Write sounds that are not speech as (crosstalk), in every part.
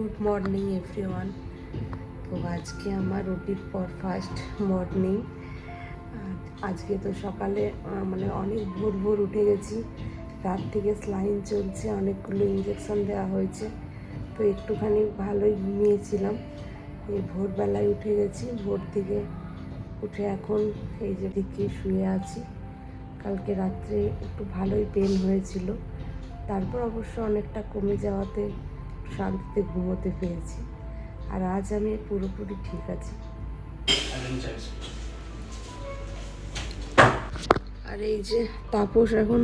Good morning, everyone. তো আজকে আমার রুটির পর ফার্স্ট মর্নিং। আজকে তো সকালে মানে অনেক ভোর ভোর উঠে গেছি। রাত থেকে স্লাইন চলছে, অনেকগুলো ইঞ্জেকশন দেওয়া হয়েছে। তো একটুখানি ভালোই ঘুমিয়েছিলাম। এই ভোরবেলায় উঠে গেছি। ভোর থেকে উঠে এখন এই যে দিকে শুয়ে আছি। কালকে রাত্রে একটু ভালোই পেন হয়েছিল। তারপর অবশ্য অনেকটা কমে যাওয়াতে শান্তিতে ঘুমোতে পেরেছি। আর আজ আমি পুরোপুরি ঠিক আছি। আর এই যে তাপস এখন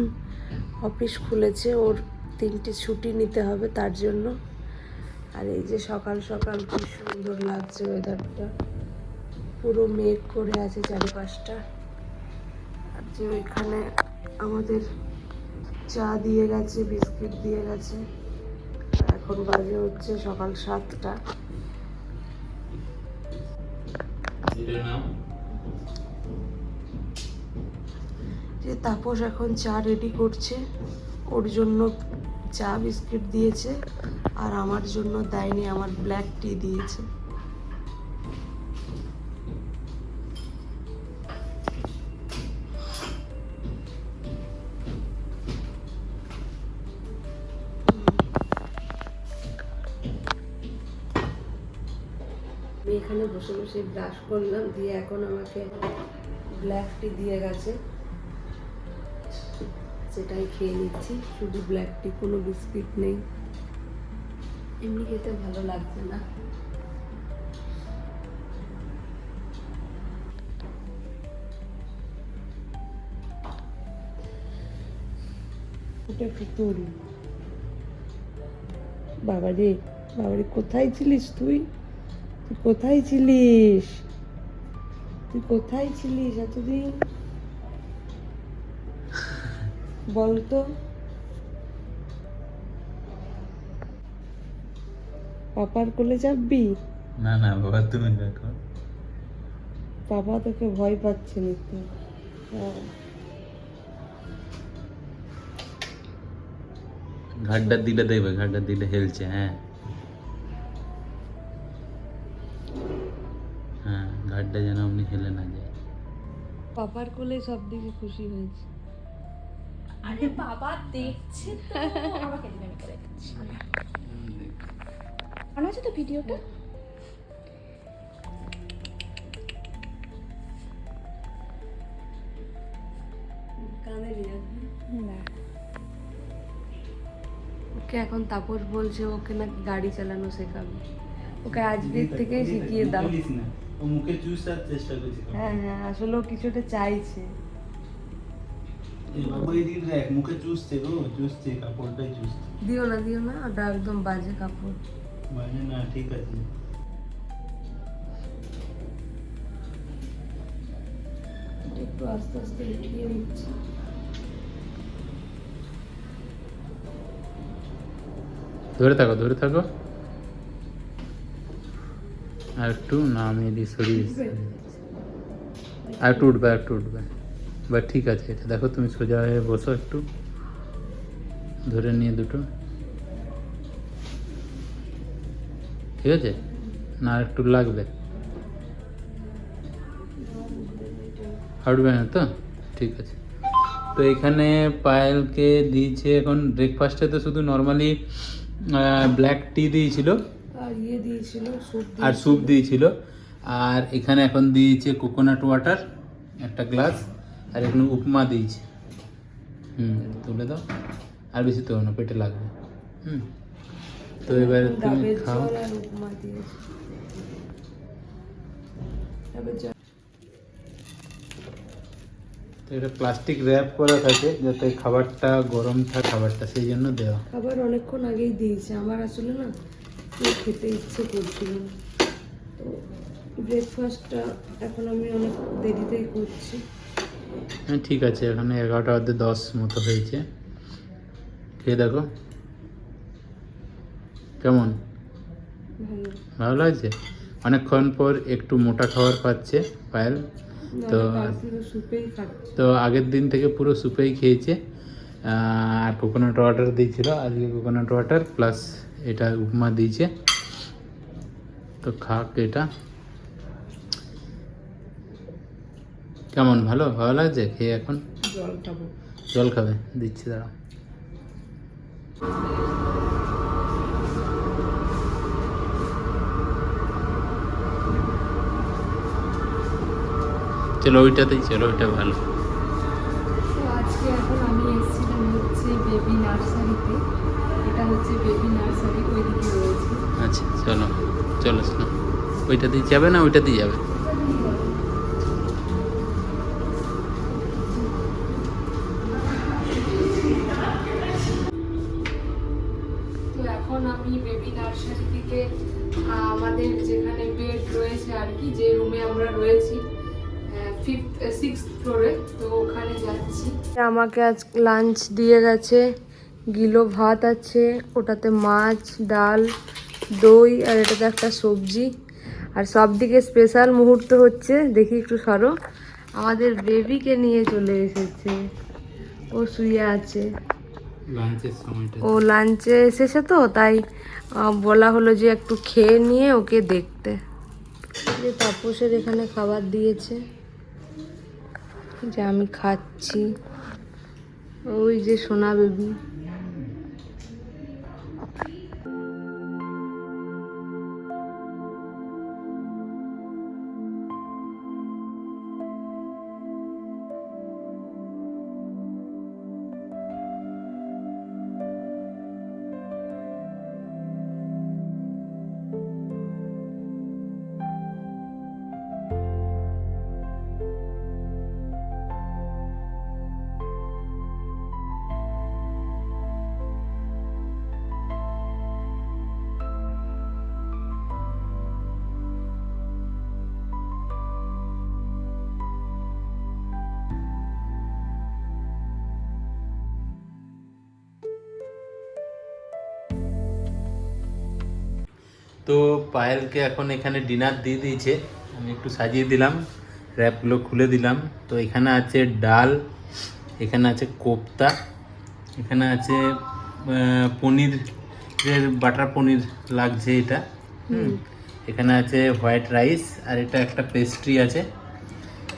অফিস খুলেছে, ওর তিনটে ছুটি নিতে হবে তার জন্য। আর এই যে সকাল সকাল খুব সুন্দর লাগছে ওয়েদারটা পুরো মেঘ করে আছে চারিপাশটা। আর যে ওইখানে আমাদের চা দিয়ে গেছে, বিস্কিট দিয়ে গেছে। এখন বাজে হচ্ছে সকাল সাতটা। যে তাপস এখন চা রেডি করছে। ওর জন্য চা বিস্কিট দিয়েছে। আর আমার জন্য দেয়নি আমার ব্ল্যাক টি দিয়েছে। এখানে বসে বসে ব্রাশ করলাম, দিয়ে এখন আমাকে ব্ল্যাক টি দিয়ে গেছে। সেটাই খেয়ে নিচ্ছি, শুধু ব্ল্যাক টি কোনো বিস্কিট নেই। এমনি খেতে ভালো লাগছে না। ওটা পুতুল বাবারে বাবারে, কোথায় ছিলিস তুই? তুই কোথায় ছিলিস? তুই কোথায় ছিলিস এতদিন? বলতো। পাপার কোলে যাবি? না না বাবা তুমি দেখো। পাপা তোকে ভয় পাচ্ছে নিতে। ঘাটটা দিলে দেখবে ঘাটটা দিলে হেলছে হ্যাঁ। কোলে সব দিকে খুশি হয়েছে। আরে বাবা দেখছে তো। আমাকে দিন আমি করে দিচ্ছি মনে আছে তো ভিডিওটা? ওকে এখন তাপস বলছে ওকে নাকি গাড়ি চালানো শেখাবে। ওকে আজকের থেকেই শিখিয়ে দাও। মুখে চুষার চেষ্টা করছে হ্যাঁ হ্যাঁ আসলে কিছুটা চাইছে। এই বাবু এদিকে দেখ মুখে চুষছে কাপড়টাই চুষছে দিও না দিও না ওটা একদম বাজে কাপড়। মানে না ঠিক আছে। একটু আস্তে আস্তে উঠিয়ে নিচ্ছি। ধরে থাকো ধরে থাকো। আর একটু নামিয়ে দিই দিই। আর একটু উঠবে আর একটু উঠবে বা ঠিক আছে এটা দেখো তুমি সোজা হয়ে বসো একটু ধরে নিয়ে দুটো ঠিক আছে না একটু লাগবে হাঁটবে না তো ঠিক আছে তো এখানে পায়েলকে দিয়েছে এখন ব্রেকফাস্টে তো শুধু নর্মালি ব্ল্যাক টি দিয়েছিল। ইয়ে দিয়েছিল আর স্যুপ দিয়েছিল। আর এখানে এখন দিয়েছে কোকোনাট ওয়াটার একটা গ্লাস আর এখানে উপমা দিয়েছে। হুম তুলে দাও। আর বেশি তো না পেটে লাগবে। হুম তো এবারে তুমি খাও। উপমা দিয়েছে। তো এটা প্লাস্টিক র্যাপ করা থাকে যাতে খাবারটা গরম থাকে খাবারটা সেই জন্য দেওয়া। খাবার অনেকক্ষণ আগেই দিয়েছে। আমার আসলে না খেতে ইচ্ছে করছিল। তো ব্রেকফাস্টটা এখন আমি অনেক দেরিতেই করছি। হ্যাঁ ঠিক আছে এখানে এগারোটা অর্ধে দশ মতো হয়েছে। খেয়ে দেখো। কেমন? ভালো। লাগছে? অনেকক্ষণ পর একটু মোটা খাবার পাচ্ছে পায়েল। তো তো আগের দিন থেকে পুরো সুপেই খেয়েছে। আর কোকোনাট ওয়াটার দিয়েছিল আজকে কোকোনাট ওয়াটার প্লাস এটা উপমা দিয়েছে। তো খাক এটা। কেমন ভালো? ভালো লাগছে খেয়ে এখন? জল খাবে। দিচ্ছি দাঁড়াও। চলো ওইটাতেই চলো ওইটা ভালো। এটা বেবি নার্সারি ওইদিকে রয়েছে। আচ্ছা চলো চলো শোনো ওইটাতেই যাবে না ওইটাতেই যাবে? তো এখন আমি বেবি নার্সারি থেকে আমাদের যেখানে বেড রয়েছে আর কি যে রুমে আমরা রয়েছি ফিফথ ফ্লোরে তো ওখানে যাচ্ছি। আমাকে আজ লাঞ্চ দিয়ে গেছে। গিলো ভাত আছে ওটাতে মাছ ডাল দই আর এটাতে একটা সবজি। আর সব দিকে স্পেশাল মুহূর্ত হচ্ছে দেখি একটু সরো। আমাদের বেবিকে নিয়ে চলে এসেছে। ও শুয়ে আছে। ও লাঞ্চে এসেছে তো তাই বলা হলো যে একটু খেয়ে নিয়ে ওকে দেখতে। যে তাপসের এখানে খাবার দিয়েছে। যে আমি খাচ্ছি। ওই যে সোনা বেবি। তো পায়েলকে এখন এখানে ডিনার দিয়ে দিয়েছে। আমি একটু সাজিয়ে দিলাম র্যাপগুলো খুলে দিলাম। তো এখানে আছে ডাল, এখানে আছে কোপ্তা, এখানে আছে পনিরের বাটার পনির লাগছে এটা। হুম, এখানে আছে হোয়াইট রাইস আর এটা একটা পেস্ট্রি আছে।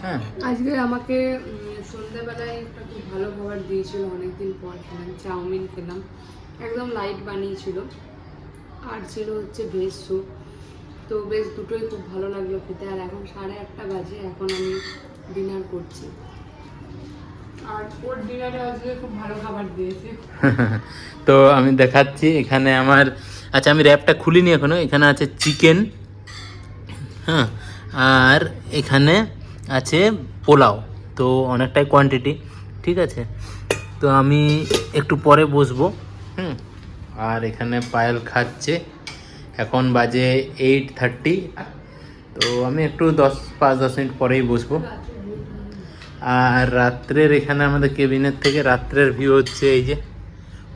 হ্যাঁ। আজকে আমাকে সন্ধ্যাবেলায় একটা খুব ভালো খাবার দিয়েছিল, অনেকদিন পর খেলাম, চাউমিন খেলাম। একদম লাইট বানিয়েছিল। আর ছিল হচ্ছে ভেজ স্যুপ। তো বেশ দুটোই খুব ভালো লাগল খেতে। আর এখন সাড়ে আটটা বাজে এখন আমি ডিনার করছি। আর ওর ডিনারে আজকে খুব ভালো খাবার দিয়েছে। (laughs) তো আমি দেখাচ্ছি এখানে আমার আচ্ছা আমি র্যাপটা খুলিনি এখনও এখানে আছে চিকেন হ্যাঁ আর এখানে আছে পোলাও তো অনেকটাই কোয়ান্টিটি ঠিক আছে? তো আমি একটু পরে বসবো হুম? আর এখানে পায়েল খাচ্ছে। এখন বাজে এইট থার্টি তো আমি একটু দশ, পাঁচ, দশ মিনিট পরেই বসবো। আর রাত্রের এখানে আমাদের কেবিনের থেকে রাত্রের ভিউ হচ্ছে এই যে।